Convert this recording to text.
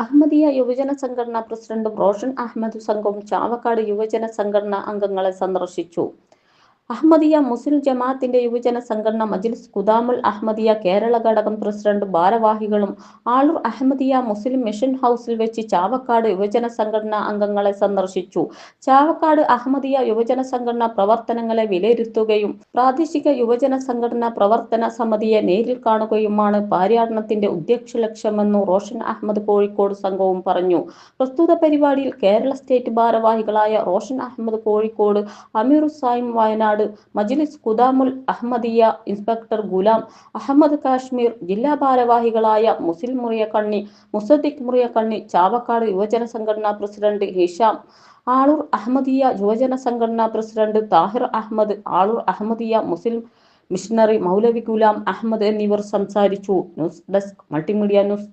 അഹമ്മദിയ യുവജന സംഘടന പ്രസിഡന്റ് റോഷൻ അഹമ്മദ് സംഘവും ചാവക്കാട് യുവജന സംഘടന അംഗങ്ങളെ സന്ദർശിച്ചു. അഹമ്മദിയ മുസ്ലിം ജമാഅത്തിന്റെ യുവജന സംഘടന മജ്ലിസ് കുദാമുൽ അഹമ്മദിയ കേരള ഘടകം പ്രസിഡന്റ് ഭാരവാഹികളും ആളൂർ അഹമ്മദിയ മുസ്ലിം മിഷൻ ഹൗസിൽ വെച്ച് ചാവക്കാട് യുവജന സംഘടന അംഗങ്ങളെ സന്ദർശിച്ചു. ചാവക്കാട് അഹമ്മദിയ യുവജന സംഘടന പ്രവർത്തനങ്ങളെ വിലയിരുത്തുകയും പ്രാദേശിക യുവജന സംഘടന പ്രവർത്തന സമിതിയെ നേരിൽ കാണുകയുമാണ് പാര്യാടനത്തിന്റെ ഉദ്ദേശ ലക്ഷ്യമെന്ന് റോഷൻ അഹമ്മദ് കോഴിക്കോട് സംഘവും പറഞ്ഞു. പ്രസ്തുത പരിപാടിയിൽ കേരള സ്റ്റേറ്റ് ഭാരവാഹികളായ റോഷൻ അഹമ്മദ് കോഴിക്കോട് അമീർ സായിം വയനാട് മജ്ലിസ് കുദാമുൽ അഹമ്മദിയ ഇൻസ്പെക്ടർ ഗുലാം അഹമ്മദ് കാശ്മീർ ജില്ലാ ഭാരവാഹികളായ മുസ്ലിം മുറിയക്കണ്ണി മുസദ്ദിഖ് മുറിയക്കണ്ണി ചാവക്കാട് യുവജന സംഘടനാ പ്രസിഡന്റ് ഹിഷാം ആളൂർ അഹമ്മദിയ യുവജന സംഘടനാ പ്രസിഡന്റ് താഹിർ അഹമ്മദ് ആളൂർ അഹമ്മദിയ മുസ്ലിം മിഷണറി മൗലവി ഗുലാം അഹമ്മദ് എന്നിവർ സംസാരിച്ചു. News desk multimedia news.